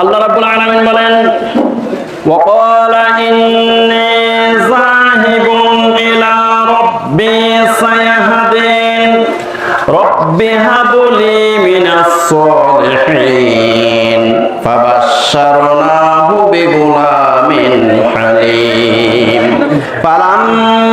আল্লাহ রাব্বুল আলামিন বলেন وقال إني ذاهب إلى ربي سيهدين رب هب لي من الصالحين فبشرناه بغلام حليم فلما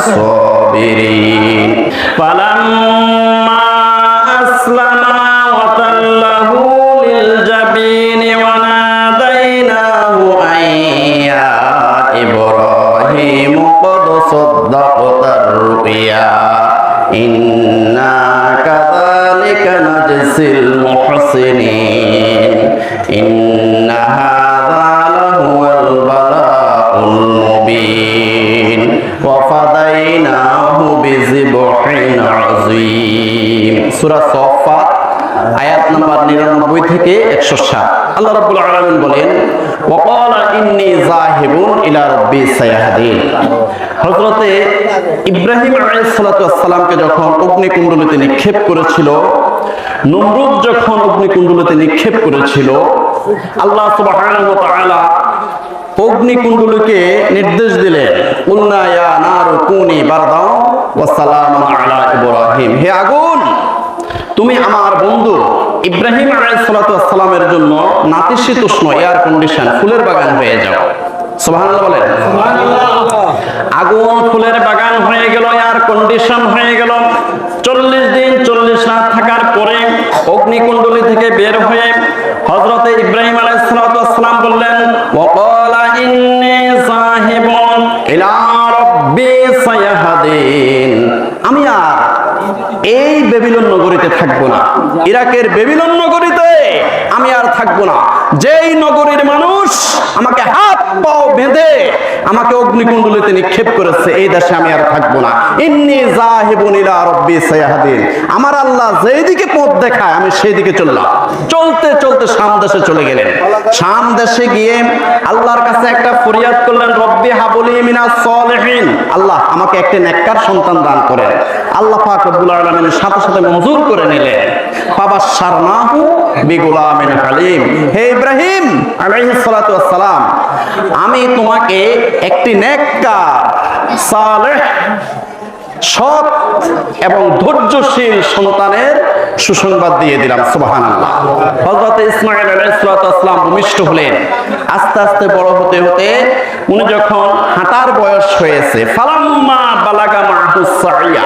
الصابرين فلما أسلما وتله للجبين وناديناه أن يا إبراهيم قد صدقت الرؤيا إنا كذلك نجزي المحسنين إن هذا لهو البلاء المبين وفديناه عظيم سورة صفات আয়াত নাম্বার নিরানব্বই থেকে একশো সাত আল্লাহ রাব্বুল আলামিন বলেন ওয়াকালা ইন্নী যাহিবুন ইলা রাব্বি সায়াহদিন হযরতে ইব্রাহিম আলাইহিস সালাতু ওয়াসসালামকে যখন অগ্নিকুণ্ডলিতে নিক্ষেপ করেছিল নমরুদ যখন অগ্নিকুণ্ডলিতে নিক্ষেপ করেছিল আল্লাহ সুবহানাহু ওয়া তাআলা অগ্নিকুণ্ডলীকে নির্দেশ দিলেন উল্না ইয়া নারু কুনি বারদাও ওয়া সালামান আলা ইব্রাহিম হে আগুন তুমি আমার বন্ধু ইব্রাহিম আলাইসালামের জন্য নাতিশীতোষ্ণ এয়ার কন্ডিশন ফুলের বাগান হয়ে যাও। সুবহানাল্লাহ বলেন। আগুন ফুলের বাগান হয়ে গেল এয়ার কন্ডিশন হয়ে গেল। চল্লিশ দিন চল্লিশ রাত থাকার পরে অগ্নিকুণ্ডলী থেকে বের হয়ে হজরতে ইব্রাহিম আলাইসালাম বললেন ওয়াকালা ইন্নী সাহিবুন ইলা রাব্বি সায়াহাদিন। আমি আর এই বেবিলন নগরীতে থাকব না। ইরাকের বেবিলন নগরীতে আমি আর থাকব না। যেই নগরীর মানুষ আমাকে হাত পাও বেঁধে আমাকে অগ্নিকুণ্ডলিতে নিক্ষেপ করেছে, এই দেশে আমি আর থাকব না। ইন্নি জাহিবুন ইলা রব্বি সায়াহাদিন। আমার আল্লাহ যেই দিকে পথ দেখায়, আমি সেই দিকে চললাম চলতে চলতে শাম দেশে চলে গেলেন। শাম দেশে গিয়ে আল্লাহর কাছে একটা ফরিয়াদ করলেন, রব্বি হাবুলি মিনা সলিহিন। আল্লাহ আমাকে একটা নেককার সন্তান দান করেন। আল্লাহ পাক রব্বুল আলামিনের সাথে সাথে মঞ্জুর করে নিলেন। ফাবাশশারনাহু বিগুলামিন হালিম। হে ইব্রাহিম আলাইহিস সালাতু আমি তোমাকে একটি নেককার সালেহ সৎ এবং ধৈর্যশীল সন্তানের সুসংবাদ দিয়ে দিলাম সুবাহান আল্লাহ ইসমাইল আলাইসালাম ভূমিষ্ঠ হলেন। আস্তে আস্তে বড় হতে হতে উনি যখন হাঁটার বয়স হয়েছে, ফালাম্মা বালাগা মাহুসাইয়া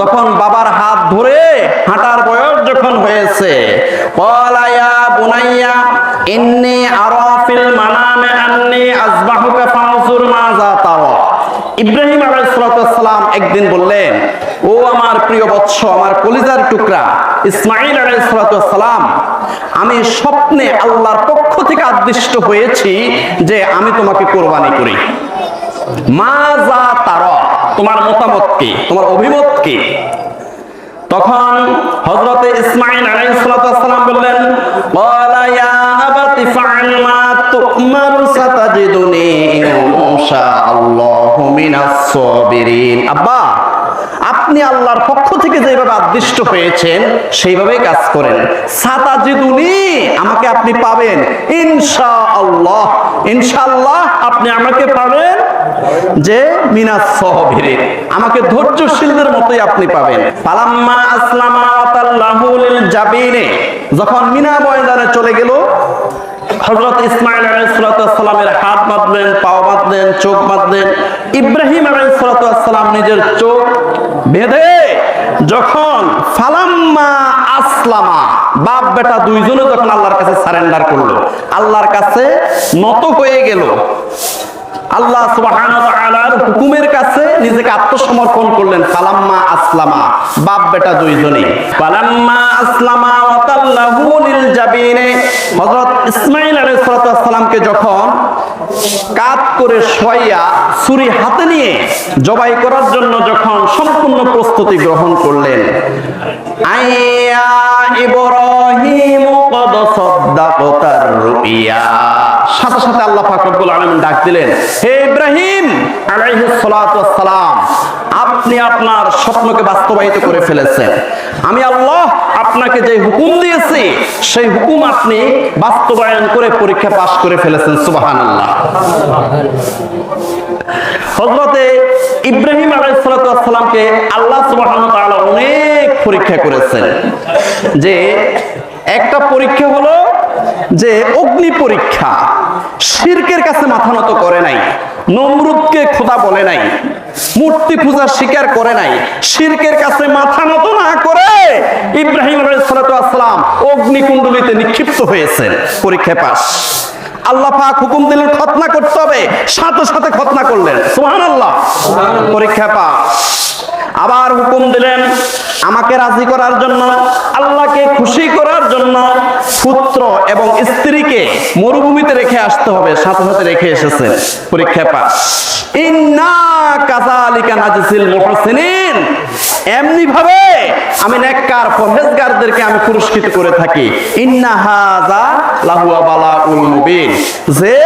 যখন বাবার হাত ধরে হাঁটার বয়স যখন হয়েছে কলায়া বুনাইয়া, ইন্নি আরাফিল মানামে আন্নি ইব্রাহিম আলাইসালাম একদিন বললেন, ও আমার প্রিয় বৎস, আমার কলিজার টুকরা ইসমাইল আলাইসালাম আমি স্বপ্নে আল্লাহর পক্ষ থেকে আদিষ্ট হয়েছি যে আমি তোমাকে কোরবানি করি। মা যা তার, তোমার মতামত কি? তোমার অভিমত কি? তখন হজরতে ইসমাইল আলাইহিসসালাম বললেন আবাতি মা আব্বা, আপনি আল্লাহর পক্ষ থেকে যেভাবে আদিষ্ট হয়েছেন কাজ করেন। সাতাজিদুনি আমাকে আপনি পাবেন। ইনশাআল্লাহ ইনশাআল্লাহ আপনি আমাকে পাবেন যে মিনাস আমাকে ধৈর্যশীলদের মতোই আপনি পাবেন। পালাম্মা আসলামা যখন মিনা ময়দানে চলে গেল হযরত ইসমাইল আলাইহিস সালামের হাত বাঁধলেন, পাও বাঁধলেন, চোখ বাঁধলেন। ইব্রাহিম আলাইহিস সালাম নিজের চোখ বেঁধে যখন ফালাম্মা আসলামা, বাপ বেটা দুইজনে যখন আল্লাহর কাছে সারেন্ডার করল, আল্লাহর কাছে নত হয়ে গেল। আল্লাহ হুকুমের কাছে নিজেকে আত্মসমর্পণ করলেন, ফালাম্মা আসলামা, বাপ বেটা দুইজনেই। ফালাম্মা আসলামা ওয়া তাল্লাহু লিল জাবিনে। হযরত ইসমাঈল আলাইহিস সালামকে যখন কাত করে ছুরি হাতে নিয়ে জবাই করার জন্য যখন সম্পূর্ণ প্রস্তুতি গ্রহণ করলেন, আইয়া ইব্রাহিম কদ রুইয়া। সাথে সাথে আল্লাহ পাক রব্বুল আলামিন ডাক দিলেন, হে ইব্রাহিম সালাম, আপনি আপনার স্বপ্নকে বাস্তবায়িত করে ফেলেছেন। আমি আল্লাহ আপনাকে যে হুকুম দিয়েছি, সেই হুকুম আপনি বাস্তবায়ন করে পরীক্ষা পাশ করে ফেলেছেন সুবাহান আল্লাহ হজরতে ইব্রাহিম আলাইসালামকে আল্লাহ সুবাহ অনেক পরীক্ষা করেছেন। যে একটা পরীক্ষা হলো যে অগ্নি পরীক্ষা শিরকের কাছে মাথা নত করে নাই নমরুদকে খোদা বলে নাই মূর্তি পূজা স্বীকার করে নাই শিরকের কাছে মাথা নত না করে ইব্রাহিম আলাইসালাম অগ্নিকুণ্ডলিতে নিক্ষিপ্ত হয়েছেন পরীক্ষা পাস আল্লাহ পাক হুকুম দিলেন খতনা করতে হবে সাথে সাথে খতনা করলেন। সুবহানাল্লাহ। পরীক্ষা পাস আবার হুকুম দিলেন, আমাকে রাজি করার জন্য, আল্লাহকে খুশি করার জন্য পুত্র এবং স্ত্রীকে মরুভূমিতে রেখে আসতে হবে, সাথে সাথে রেখে এসেছেন পরীক্ষা পাস। এমনি ভাবে আমি নেককার পরহেজগারদেরকে আমি পুরস্কৃত করে থাকি। ইন্না হাযা লাহুয়া মুবিন। যে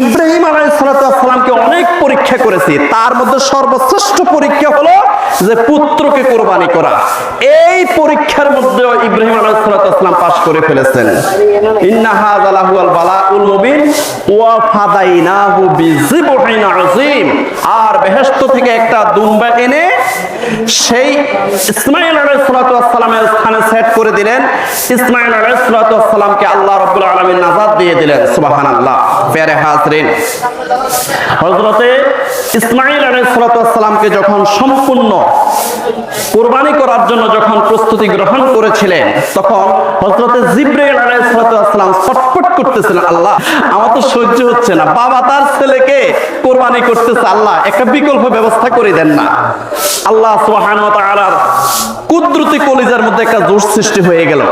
ইব্রাহিম আলাইহিসসালামকে অনেক পরীক্ষা করেছি। তার মধ্যে সর্বশ্রেষ্ঠ পরীক্ষা হলো যে পুত্রকে কোরবানি করা। এই পরীক্ষার মধ্যে ইব্রাহিম আলাইহিসসালাম পাশ করে ফেলেছেন। আর বেহেশত থেকে একটা দুম্বা এনে সেই ইসমাইল আলাইহিসসালামের স্থানে সেট করে দিলেন। ইসমাইল আলাইহিসসালামকে আল্লাহ রাব্বুল আলামিন নাজাত দিয়ে দিলেন। সুবহানাল্লাহ। প্যারে হাজরিন, হযরতে ইসমাইল আলাইহিসসালামকে যখন সম্পূর্ণ কোরবানি করার জন্য যখন প্রস্তুতি গ্রহণ করেছিলেন, তখন জিব্রাইল আলাইহিসসালাম ছটফট করতেছিলেন আল্লাহ। আমার তো সহ্য হচ্ছে না। বাবা তার ছেলেকে কোরবানি করতেছে আল্লাহ। একটা বিকল্প ব্যবস্থা করে দেন না। আল্লাহ সুবহানাহু কুদরতি কলিজার মধ্যে একটা জোশ সৃষ্টি হয়ে গেল।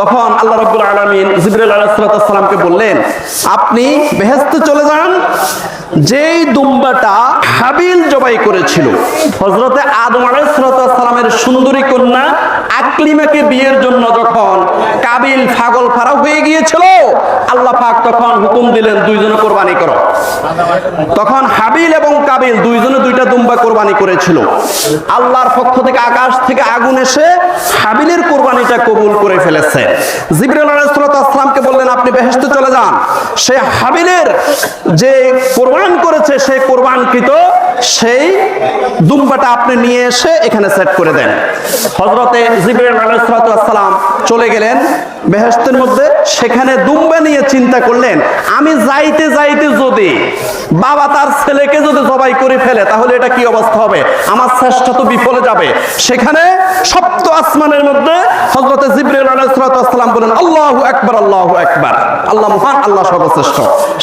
তখন আল্লাহ রাব্বুল আলামিন জিবরাইল সালামকে বললেন, আপনি বেহেশতে চলে যান। যেই দুম্বাটা হাবিল জবাই করেছিল, হযরতে আদম আলাইহিস সালামের সুন্দরী কন্যা আকলিমাকে বিয়ের জন্য যখন কাবিল পাগল ফারাও হয়ে গিয়েছিল, আল্লাহ পাক তখন হুকুম দিলেন, দুইজনে কোরবানি করো। তখন হাবিল এবং কাবিল দুইজনে দুইটা দুম্বা কোরবানি করেছিল। আল্লাহর পক্ষ থেকে আকাশ থেকে আগুন এসে হাবিলের কোরবানিটা কবুল করে ফেলেছে। জিবরাইল আলাইহিস সালামকে বললেন, আপনি বেহেশতে চলে যান। সে হাবিলের যে কোরবান করেছে সেই কোরবানকৃত সেই দুম্বাটা আপনি নিয়ে এসে এখানে সেট করে দেন। হযরতে জিবরাইল আলাইহিস চলে গেলেন বেহেশতের মধ্যে, সেখানে দুম্বা নিয়ে চিন্তা করলেন, আমি যাইতে যাইতে যদি বাবা তার ছেলেকে যদি জবাই করে ফেলে, তাহলে এটা কি অবস্থা হবে? আমার চেষ্টা তো বিফলে যাবে। সেখানে সপ্ত আসমানের মধ্যে হযরতে জিবরাইল আলাইহিস সালাম বলেন আল্লাহু আকবার আল্লাহু আকবার। আল্লাহ মহান, আল্লাহ সর্বশ্রেষ্ঠ।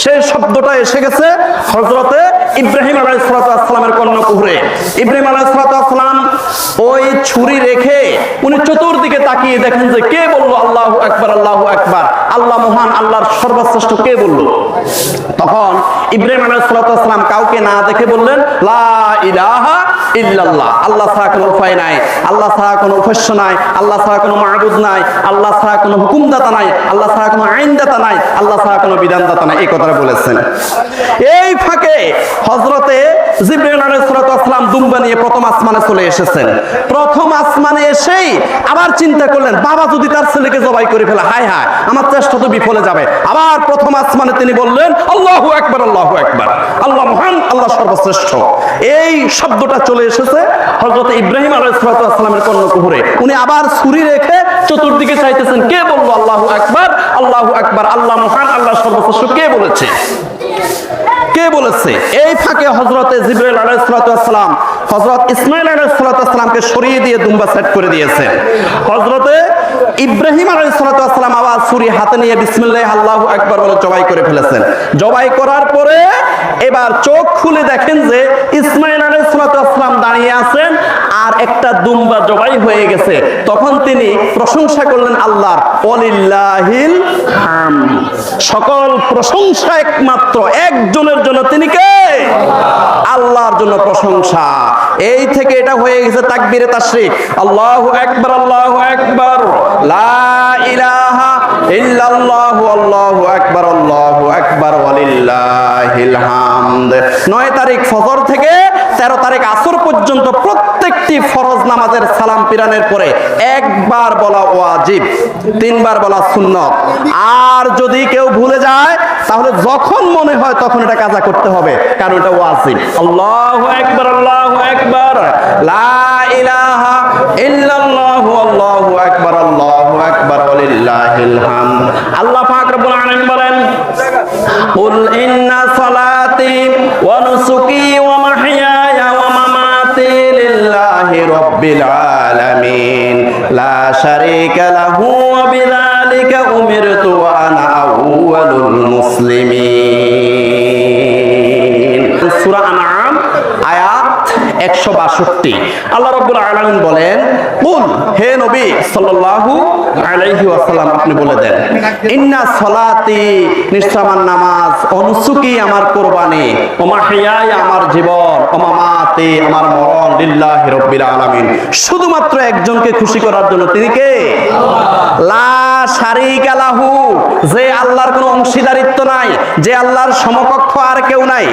সেই শব্দটা এসে গেছে হযরতে ইব্রাহিম আলাইহিস সালামের কর্ণকুহরে ইব্রাহিম সালাম ওই ছুরি রেখে উনি চতুর্দিকে তাকিয়ে দেখেন যে কে বলল আল্লাহু আকবার আল্লাহু আকবার? আল্লাহ মহান, আল্লাহর সর্বশ্রেষ্ঠ কে বলল? তখন ইব্রাহিম সালাম কাউকে না দেখে বললেন, লা ইলাহা ইল্লাল্লাহ। আল্লাহ ছাড়া কোনো উপায় নাই, আল্লাহ ছাড়া কোনো উপাস্য নাই, আল্লাহ ছাড়া কোনো মাহবুদ নাই, আল্লাহ ছাড়া কোনো হুকুমদাতা নাই, আল্লাহ ছাড়া কোনো আইনদাতা নাই, আল্লাহ ছাড়া কোনো বিধানদাতা নাই, এই কথাটা বলেছেন। এই ফাঁকে হজরতে এই শব্দটা চলে এসেছে ইব্রাহিম কর্ণকুহরে। উনি আবার ছুরি রেখে চতুর্দিকে চাইতেছেন, কে বলল আল্লাহু আকবার আল্লাহু আকবার, আল্লাহ মহান, আল্লাহ সর্বশ্রেষ্ঠ, কে বলেছে? কে বলেছে? এই ফাঁকে হজরতে জিব্রাইল আলাইহিসসালাম হজরত ইসমাইল আলাইসালামকে সরিয়ে দিয়ে দুম্বা সেট করে দিয়েছেন। হজরতে ইব্রাহিম আলাইসালাম আবার ছুরি হাতে নিয়ে বিসমিল্লাহ, আল্লাহ একবার বলে জবাই করে ফেলেছেন। জবাই করার পরে এবার চোখ খুলে দেখেন যে ইসমাইল আলাইসালাম দাঁড়িয়ে আছেন একটা দুম্বা জবাই হয়ে গেছে। তখন তিনি প্রশংসা করলেন আল্লাহর অলিল্লাহিল। সকল প্রশংসা একমাত্র, একজনের জন্য তিনি কে? আল্লাহর জন্য প্রশংসা। এই থেকে এটা হয়ে গেছে তাকবীরে তাশরিক। আল্লাহু আকবার আল্লাহু আকবার। লা ইলাহা ইল্লাল্লাহু আল্লাহু আকবার আল্লাহু আকবার, ওয়ালিল্লাহিল হামদ। 9 তারিখ ফজর থেকে 13 তারিখ আসর পর্যন্ত প্রত্যেকটি ফরজ নামাজের সালাম পিরানের পরে একবার বলা ওয়াজিব, তিনবার বলা শূন্য আর যদি কেউ ভুলে যায়, তাহলে যখন মনে হয় তখন এটা কাজা করতে হবে, কারণ এটা ওয়াজিব। আল্লাহু আকবার আল্লাহু আকবার। লা ইলাহা ইল্লাল্লাহু, আল্লাহু আকবার আল্লাহু আকবার, ওয়ালিল্লাহিল হামদ। আল্লাহ পাক রব্বুল আলামিন বলেন, কুল ইন্না সালাত شريك له وبذلك أمرت وأنا أول المسلمين সূরা আনআম আয়াত একশো বাষট্টি আল্লাহ রব্বুল আলমিন বলেন কুল হে নবী, সাল্লাল্লাহু আলাইহি ওয়াসাল্লাম আপনি বলে দেন, ইন্না সলাতি আমার নামাজ অনুসুকি আমার কোরবানি ওমা হিয়ায় আমার জীবন ওমা মাতে আমার মরণ লিল্লাহি রাব্বিল আলামিন। শুধুমাত্র একজনকে খুশি করার জন্য তিনি কে? লা যে আল্লাহর কোনো অংশীদারিত্ব নাই, যে আল্লাহর সমকক্ষ আর কেউ নাই।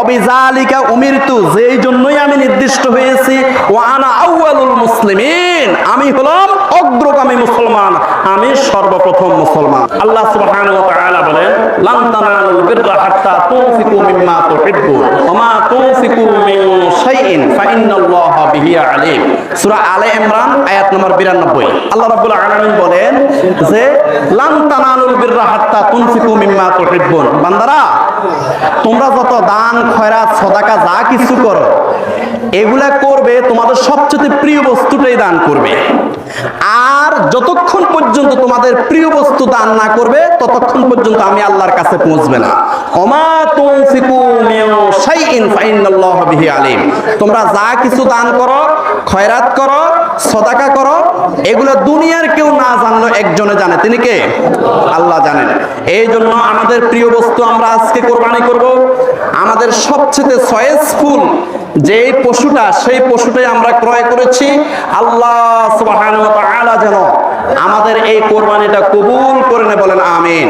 অবিজালিকা উমিরতু, যেই জন্যই আমি নির্দিষ্ট হয়েছি, ও আনা মুসলিমিন, আমি হলাম অগ্রগামী মুসলমান, আমি সর্বপ্রথম মুসলমান। আল্লাহ সুবহানাহু ওয়া তাআলা বলেন, লান তানালুল বিররা হাত্তা মিম্মা ওয়া মা মিন শাইইন ফাইন্নাল্লাহা বিহি আলিম। সূরা আলে ইমরান, আয়াত নম্বর 92 আল্লাহ রাব্বুল আলামিন বলেন যে তোমরা যত দান, খয়রাত, সদাকা, যা কিছু করো, এগুলা করবে, তোমাদের সবচেয়ে প্রিয় বস্তুটাই দান করবে। আর যতক্ষণ পর্যন্ত তোমাদের প্রিয় বস্তু দান না করবে, ততক্ষণ পর্যন্ত আমি আল্লাহর কাছে পৌঁছবে না। ওমা তুনফিকু মিন শাইইন তোমরা যা কিছু দান করো খয়রাত করো, সদাকা করো, এগুলো দুনিয়ার কেউ না জানলো একজনে জানে। তিনি কে? আল্লাহ জানেন। এই জন্য আমাদের প্রিয় বস্তু আমরা আজকে কোরবানি করব। আমাদের সবচেয়ে চয়েসফুল যে পশুটা, সেই পশুটাই আমরা ক্রয় করেছি। আল্লাহ যেন আমাদের এই কোরবানিটা কবুল করে বলেন, আমিন।